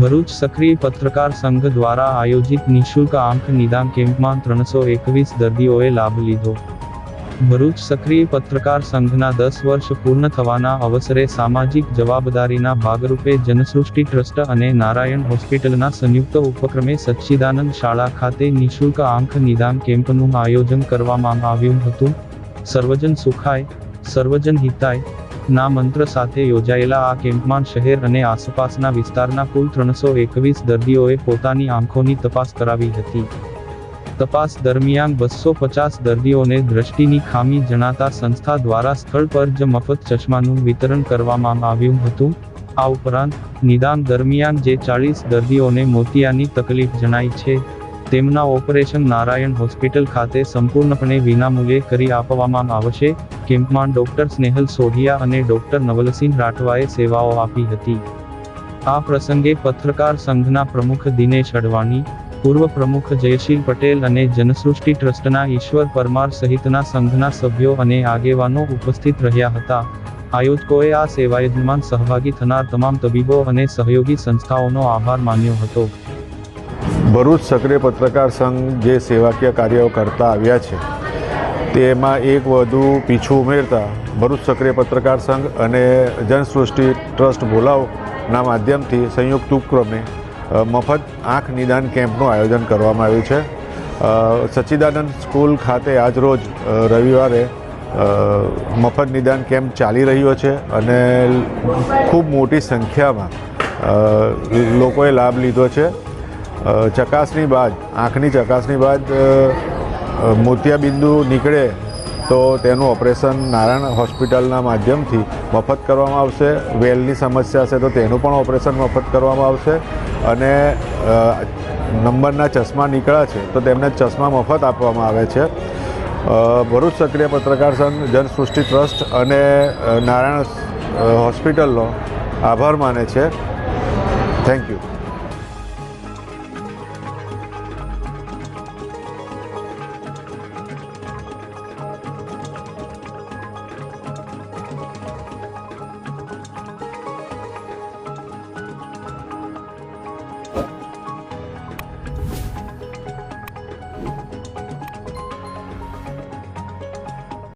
ભરૂચ સક્રિય પત્રકાર સંઘ દ્વારા આયોજિત નિઃશુલ્ક આંખ નિદાન કેમ્પમાં ત્રણસો એકવીસ દર્દીઓએ લાભ લીધો. ભરૂચ સક્રિય પત્રકાર સંઘના દસ વર્ષ પૂર્ણ થવાના અવસરે સામાજિક જવાબદારીના ભાગરૂપે જનસૃષ્ટિ ટ્રસ્ટ અને નારાયણ હોસ્પિટલના સંયુક્ત ઉપક્રમે સચ્ચિદાનંદ શાળા ખાતે નિઃશુલ્ક આંખ નિદાન કેમ્પનું આયોજન કરવામાં આવ્યું હતું. સર્વજન સુખાય, સર્વજન હિતાય ના મંત્ર સાથે યોજાયેલા આ કેમ્પમાં શહેર અને આસપાસના વિસ્તારના કુલ ત્રણસો એકવીસ દર્દીઓએ પોતાની આંખોની તપાસ કરાવી હતી. તપાસ દરમિયાન બસો પચાસ દર્દીઓને દ્રષ્ટિની ખામી જણાતા સંસ્થા દ્વારા સ્થળ પર જ મફત ચશ્માનું વિતરણ કરવામાં આવ્યું હતું. આ ઉપરાંત, નિદાન દરમિયાન જે ચાળીસ દર્દીઓને મોતિયાની તકલીફ જણાઈ છે, તેમના ઓપરેશન નારાયણ હોસ્પિટલ ખાતે સંપૂર્ણપણે વિનામૂલ્યે કરી આપવામાં આવશે. કેમ્પમાં ડોક્ટર સ્નેહલ સોઢિયા અને ડોક્ટર નવલસિંહ રાઠવાએ સેવાઓ આપી હતી. આ પ્રસંગે પત્રકાર સંઘના પ્રમુખ દિનેશ અડવાણી, પૂર્વ પ્રમુખ જયશીલ પટેલ અને જનસૃષ્ટિ ટ્રસ્ટના ઈશ્વર પરમાર સહિતના સંઘના સભ્યો અને આગેવાનો ઉપસ્થિત રહ્યા હતા. આયોજકોએ આ સેવાયજમાં સહભાગી થનાર તમામ તબીબો અને સહયોગી સંસ્થાઓનો આભાર માન્યો હતો. ભરૂચ સક્રિય પત્રકાર સંઘ જે સેવાકીય કાર્યો કરતા આવ્યા છે. તેમાં એક વધુ પીછું ઉમેરતા ભરૂચ સક્રિય પત્રકાર સંઘ અને જનસૃષ્ટિ ટ્રસ્ટ ભોલાવના માધ્યમથી સંયુક્ત ઉપક્રમે મફત આંખ નિદાન કેમ્પનું આયોજન કરવામાં આવ્યું છે. સચ્ચિદાનંદ સ્કૂલ ખાતે આજરોજ રવિવારે મફત નિદાન કેમ્પ ચાલી રહ્યો છે અને ખૂબ મોટી સંખ્યામાં લોકોએ લાભ લીધો છે. ચકાસણી બાદ, આંખની ચકાસણી બાદ મોતિયાબિંદુ નીકળે તો તેનું ઓપરેશન નારાયણ હોસ્પિટલના માધ્યમથી મફત કરવામાં આવશે. વેલની સમસ્યા છે તો તેનું પણ ઓપરેશન મફત કરવામાં આવશે. અને નંબરના ચશ્મા નીકળ્યા છે તો તેમને ચશ્મા મફત આપવામાં આવે છે. ભરૂચ સક્રિય પત્રકાર સંઘ, જનસૃષ્ટિ ટ્રસ્ટ અને નારાયણ હોસ્પિટલનો આભાર માને છે. Thank you.